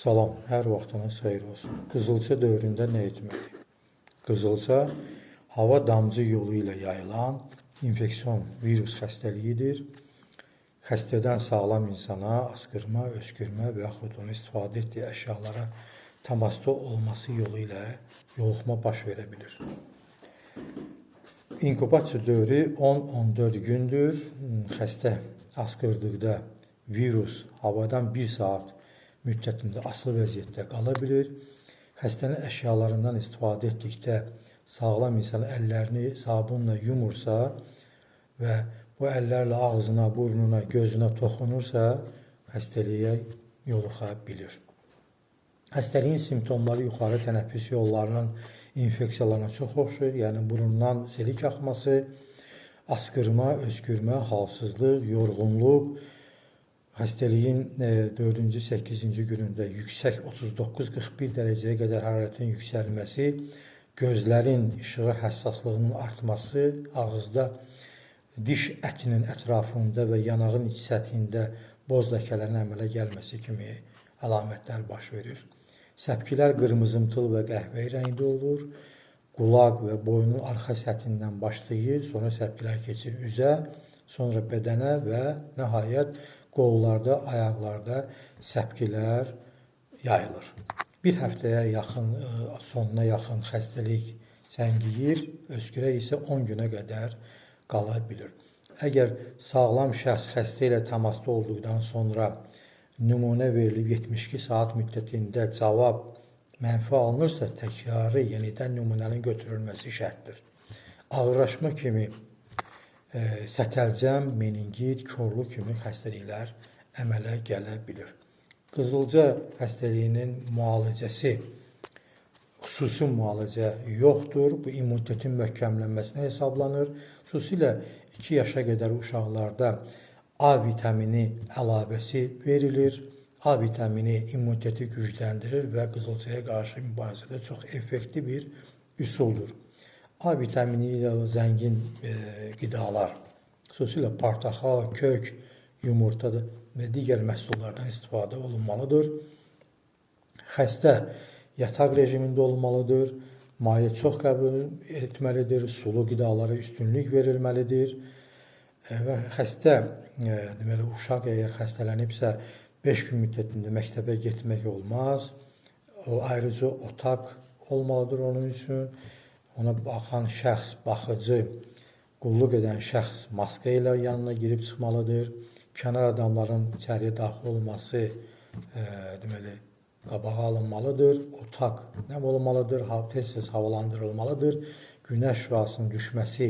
Salam, hər vaxtınız xeyir olsun. Qızılça dövründə nə etməli? Qızılça hava damcı yolu ilə yayılan infeksion virus xəstəliyidir. Xəstədən sağlam insana askırma, öskürmə və yaxud onun istifadə etdiyi əşyalara təmasda olması yolu ilə yoluxma baş verə bilir. İnkubasiya dövrü 10-14 gündür. Xəstə askırdıqda virus havadan 1 saat müddətində asılı vəziyyətdə qala bilir. Xəstənin əşyalarından istifadə etdikdə sağlam insan əllərini sabunla yumursa və bu əllərlə ağzına, burnuna, gözünə toxunursa, xəstəliyə yoluxa bilir. Xəstəliyin simptomları yuxarı tənəffüs yollarının infeksiyalarına çox oxşayır. Yəni burundan selik axması, askırma, öskürmə, halsızlıq, yorğunluq, xəstəliyin 4-cü, 8-ci günündə yüksək 39-41 dərəcəyə qədər hərarətin yüksəlməsi, gözlərin işığa həssaslığının artması, ağızda diş ətinin ətrafında və yanağın iç səthində boz ləkələrin əmələ gəlməsi kimi əlamətlər baş verir. Səpkilər qırmızımtıl və qəhvəyi rəngdə olur. Qulaq və boynun arxa səthindən başlayır, sonra səpkilər keçir üzə, sonra bədənə və nəhayət qollarda, ayaqlarda səpkilər yayılır. Bir həftəyə yaxın, e, sonuna yaxın xəstəlik səngiyir, öskürək isə 10 günə qədər qala bilir. Əgər sağlam şəxs xəstə ilə təmasda olduqdan sonra nümunə verilib 72 saat müddətində cavab mənfi alınırsa, təkrarı yenidən nümunənin götürülməsi şərtdir. Ağırlaşma kimi sətəlcəm, meningit, korlu kimi xəstəliklər əmələ gələ bilir. Qızılca xəstəliyinin müalicəsi xüsusi müalicə yoxdur. Bu immunitetin möhkəmlənməsinə hesablanır. Xüsusilə 2 yaşa qədər uşaqlarda A vitamini əlavəsi verilir. A vitamini immuniteti gücləndirir və qızılcaya qarşı mübarizədə çox effektiv bir üsuldur. A vitamini ilə zəngin e, qidalar, xüsusilə portaxal, kök, yumurta və digər məhsullardan istifadə olunmalıdır. Xəstə yataq rejimində olmalıdır. Maye çox qəbul etməlidir. Sulu qidalara üstünlük verilməlidir və xəstə e, deməli uşaq əgər xəstələnibsə 5 gün müddətində məktəbə getmək olmaz. O ayrıca otaq olmalıdır onun üçün. Ona baxan şəxs, baxıcı, qulluq edən şəxs maska ilə yanına girib çıxmalıdır. Kənar adamların içəriyə daxil olması e, deməli qabağa alınmalıdır. Otaq nə olmalıdır? Tez-tez havalandırılmalıdır. Günəş şüasının düşməsi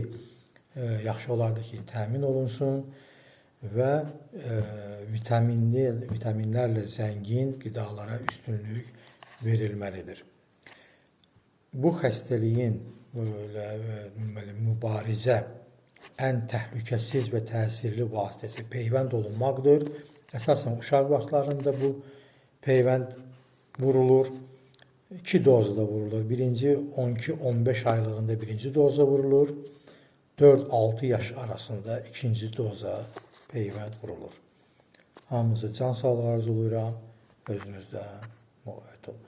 e, yaxşı olardı ki, təmin olunsun və e, vitaminli vitaminlərlə zəngin qidalara üstünlük verilməlidir. Bu xəstəliyin deməli mübarizə ən təhlükəsiz və təsirli vasitəsi peyvənd olunmaqdır. Əsasən uşaq vaxtlarında bu peyvənd vurulur. İki dozda vurulur. Birinci 12-15 aylığında birinci doza vurulur. 4-6 yaş arasında ikinci doza peyvənd vurulur. Hamınıza can sağlığı arzulayıram. Özünüzdən müğayət olun.